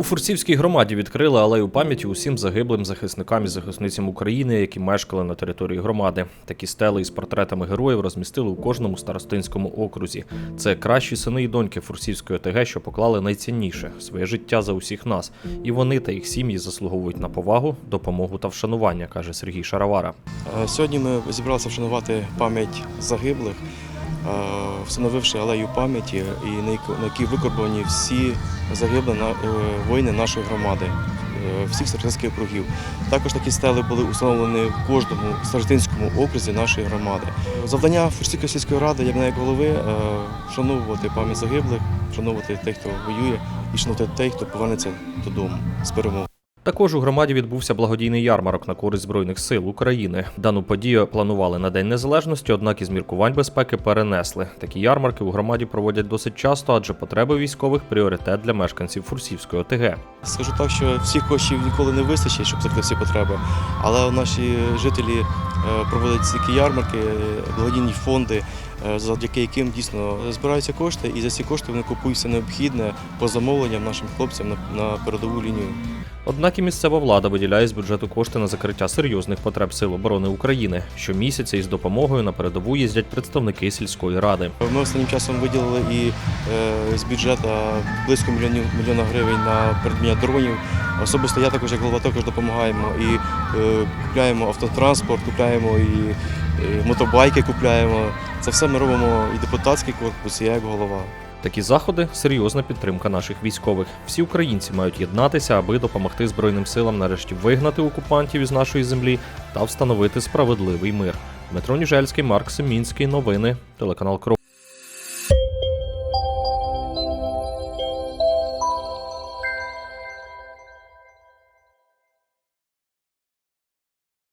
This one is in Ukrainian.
У Фурсівській громаді відкрили алею пам'яті усім загиблим захисникам і захисницям України, які мешкали на території громади. Такі стели із портретами героїв розмістили у кожному старостинському окрузі. Це кращі сини і доньки Фурсівської ОТГ, що поклали найцінніше своє життя за усіх нас. І вони та їх сім'ї заслуговують на повагу, допомогу та вшанування, каже Сергій Шаравара. Е, Сьогодні ми зібралися вшанувати пам'ять загиблих, встановивши алею пам'яті, і на якій викорбовані всі загиблі е, воїни нашої громади, е, всіх старостинських округів. Також такі стели були установлені в кожному старостинському окрузі нашої громади. Завдання Фурсівської сільської ради, як на як голови, е, вшановувати пам'ять загиблих, вшановувати тих, хто воює, і вшановувати тих, хто повернеться додому з перемогою. Також у громаді відбувся благодійний ярмарок на користь збройних сил України. Дану подію планували на День Незалежності, однак із міркувань безпеки перенесли. Такі ярмарки у громаді проводять досить часто, адже потреби військових пріоритет для мешканців Фурсівської ОТГ. Скажу так, що всіх коштів ніколи не вистачить, щоб закрити всі потреби. Але наші жителі е, проводять такі ярмарки, е, благодійні фонди, е, завдяки яким дійсно збираються кошти, і за ці кошти вони купують все необхідне по замовленням нашим хлопцям на, на передову лінію. Однак і місцева влада виділяє з бюджету кошти на закриття серйозних потреб Сил оборони України. Щомісяця із допомогою на передову їздять представники сільської ради. Ми останнім часом виділили і е, з бюджету близько мільйонів мільйона гривень на придбання дронів. Особисто я також як голова також допомагаємо і е, купляємо автотранспорт, купляємо і е, мотобайки купляємо. Це все ми робимо і депутатський корпус, і я як голова. Такі заходи серйозна підтримка наших військових. Всі українці мають єднатися, аби допомогти збройним силам нарешті вигнати окупантів із нашої землі та встановити справедливий мир. Дмитро Ніжельський, Марк Семінський. Новини, телеканал Кров.